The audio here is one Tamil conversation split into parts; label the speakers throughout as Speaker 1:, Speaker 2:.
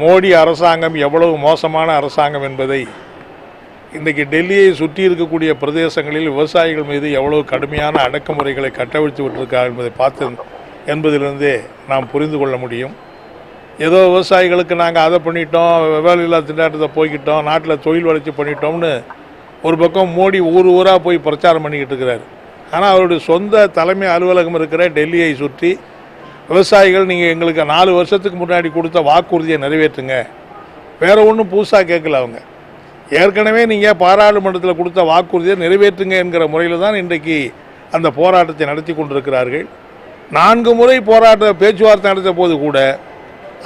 Speaker 1: மோடி அரசாங்கம் எவ்வளவு மோசமான அரசாங்கம் என்பதை இன்றைக்கு டெல்லியை சுற்றி இருக்கக்கூடிய பிரதேசங்களில் விவசாயிகள் மீது எவ்வளவு கடுமையான அடக்குமுறைகளை கட்டவிழ்த்து விட்டிருக்கார் என்பதை பார்த்து என்பதிலிருந்தே நாம் புரிந்து கொள்ள முடியும். ஏதோ விவசாயிகளுக்கு நாங்கள் அதை பண்ணிட்டோம் வேலையில்லா திண்டாட்டத்தை போய்கிட்டோம் நாட்டில் தொழில் வளர்ச்சி பண்ணிட்டோம்னு ஒரு பக்கம் மோடி ஊர் ஊராக போய் பிரச்சாரம் பண்ணிக்கிட்டு இருக்கிறார். ஆனால் அவருடைய சொந்த தலைமை அலுவலகம் இருக்கிற டெல்லியை சுற்றி விவசாயிகள் நீங்கள் எங்களுக்கு நாலு வருஷத்துக்கு முன்னாடி கொடுத்த வாக்குறுதியை நிறைவேற்றுங்க. வேறு ஒன்றும் புதுசாக கேட்கல அவங்க. ஏற்கனவே நீங்கள் பாராளுமன்றத்தில் கொடுத்த வாக்குறுதியை நிறைவேற்றுங்க என்கிற முறையில் தான் இன்றைக்கு அந்த போராட்டத்தை நடத்தி கொண்டிருக்கிறார்கள். நான்கு முறை போராட்ட பேச்சுவார்த்தை நடத்த போது கூட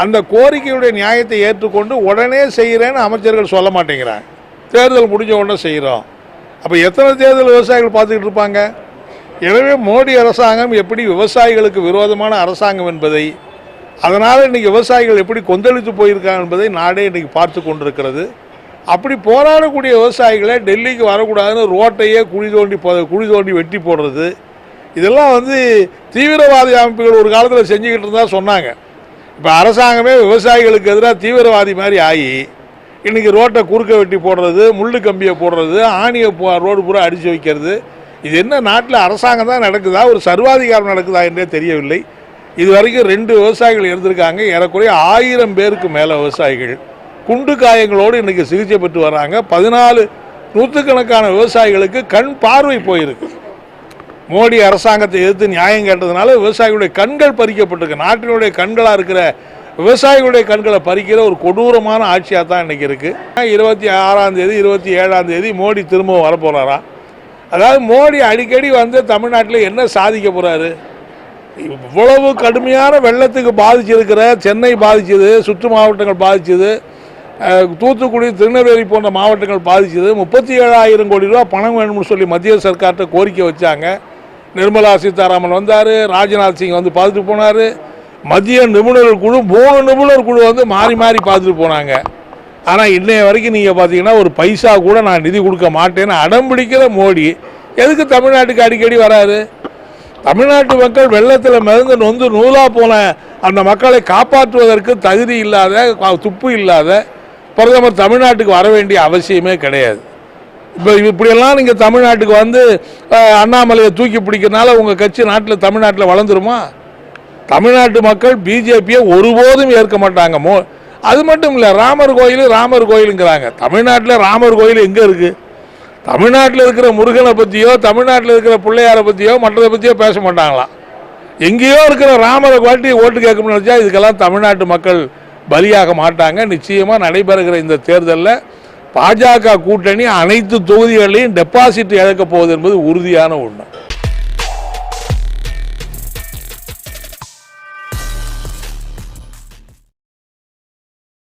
Speaker 1: அந்த கோரிக்கையுடைய நியாயத்தை ஏற்றுக்கொண்டு உடனே செய்கிறேன்னு அமைச்சர்கள் சொல்ல மாட்டேங்கிறாங்க. தேர்தல் முடிஞ்ச உடனே செய்கிறோம் அப்போ எத்தனை தேர்தல் விவசாயிகள் பார்த்துக்கிட்டு இருப்பாங்க? எனவே மோடி அரசாங்கம் எப்படி விவசாயிகளுக்கு விரோதமான அரசாங்கம் என்பதை அதனால் இன்றைக்கி விவசாயிகள் எப்படி கொந்தளித்து போயிருக்காங்க என்பதை நாடே இன்றைக்கி பார்த்து கொண்டிருக்கிறது. அப்படி போராடக்கூடிய விவசாயிகளை டெல்லிக்கு வரக்கூடாதுன்னு ரோட்டையே குழி தோண்டி போ- குழி தோண்டி வெட்டி போடுறது. இதெல்லாம் வந்து தீவிரவாதி அமைப்புகள் ஒரு காலத்தில் செஞ்சுக்கிட்டு இருந்தால் சொன்னாங்க. இப்போ அரசாங்கமே விவசாயிகளுக்கு எதிராக தீவிரவாதி மாதிரி ஆகி இன்றைக்கி ரோட்டை குறுக்க வெட்டி போடுறது முள்ளு கம்பியை போடுறது ஆணியை போ- ரோடு பூரா அடித்து வைக்கிறது. இது என்ன நாட்டில் அரசாங்கம் தான் நடக்குதா? ஒரு சர்வாதிகாரம் நடக்குதா என்றே தெரியவில்லை. இது வரைக்கும் ரெண்டு விவசாயிகள் இருந்திருக்காங்க. ஏறக்குறைய ஆயிரம் பேருக்கு மேலே விவசாயிகள். குண்டு காயங்களோடு இன்றைக்கி சிகிச்சை பெற்று வராங்க. பதினாலு நூற்றுக்கணக்கான விவசாயிகளுக்கு கண் பார்வை போயிருக்கு. மோடி அரசாங்கத்தை எதிர்த்து நியாயம் கேட்டதுனால விவசாயிகளுடைய கண்கள் பறிக்கப்பட்டிருக்கு. நாட்டினுடைய கண்களாக இருக்கிற விவசாயிகளுடைய கண்களை பறிக்கிற ஒரு கொடூரமான ஆட்சியாக தான் இன்றைக்கி இருக்குது இருபத்தி ஆறாம் தேதி இருபத்தி ஏழாம் தேதி மோடி திரும்பவும் வரப்போகிறாராம் அதாவது மோடி அடிக்கடி வந்து தமிழ்நாட்டில் என்ன சாதிக்க போகிறாரு இவ்வளவு கடுமையான வெள்ளத்துக்கு பாதிச்சிருக்கிற சென்னை பாதிச்சது சுற்று மாவட்டங்கள் பாதிச்சது தூத்துக்குடி திருநெல்வேலி போன்ற மாவட்டங்கள் பாதிச்சது. முப்பத்தி ஏழாயிரம் கோடி ரூபா பணம் வேணும்னு சொல்லி மத்திய சர்க்கார்ட்ட கோரிக்கை வச்சாங்க. நிர்மலா சீதாராமன் வந்தார் ராஜ்நாத் சிங் வந்து பார்த்துட்டு போனார். மத்திய நிபுணர்கள் குழு மூணு நிபுணர் குழு வந்து மாறி மாறி பார்த்துட்டு போனாங்க. ஆனால் இன்றைய வரைக்கும் நீங்கள் பார்த்தீங்கன்னா ஒரு பைசா கூட நான் நிதி கொடுக்க மாட்டேன்னு அடம் பிடிக்கிற மோடி. எதுக்கு தமிழ்நாட்டுக்கு அடிக்கடி வராரு தமிழ்நாட்டு மக்கள் வெள்ளத்தில் மிதந்து நொந்து நூலாக போன அந்த மக்களை காப்பாற்றுவதற்கு தகுதி இல்லாத துப்பு இல்லாத பிரதமர் தமிழ்நாட்டுக்கு வர வேண்டிய அவசியமே கிடையாது. இப்போ இப்படியெல்லாம் நீங்கள் தமிழ்நாட்டுக்கு வந்து அண்ணாமலையை தூக்கி பிடிக்கிறனால உங்கள் கட்சி நாட்டில் தமிழ்நாட்டில் வளர்ந்துருமா? தமிழ்நாட்டு மக்கள் பிஜேபியை ஒருபோதும் ஏற்க மாட்டாங்க. மோ அது மட்டும் இல்லை ராமர் கோயில் ராமர் கோயிலுங்கிறாங்க. தமிழ்நாட்டில் ராமர் கோயில் எங்கே இருக்குது தமிழ்நாட்டில் இருக்கிற முருகனை பற்றியோ தமிழ்நாட்டில் இருக்கிற பிள்ளையாரை பற்றியோ மற்றதை பற்றியோ பேச மாட்டாங்களாம். எங்கேயோ இருக்கிற ராமரை குவாலிட்டி ஓட்டு கேட்கணும்னு நினச்சா இதுக்கெல்லாம் தமிழ்நாட்டு மக்கள் பலியாக மாட்டாங்க. நிச்சயமாக நடைபெறுகிற இந்த தேர்தலில் பாஜக கூட்டணி அனைத்து தொகுதிகளையும் டெபாசிட் இழக்கப் போகுது என்பது உறுதியான ஒன்று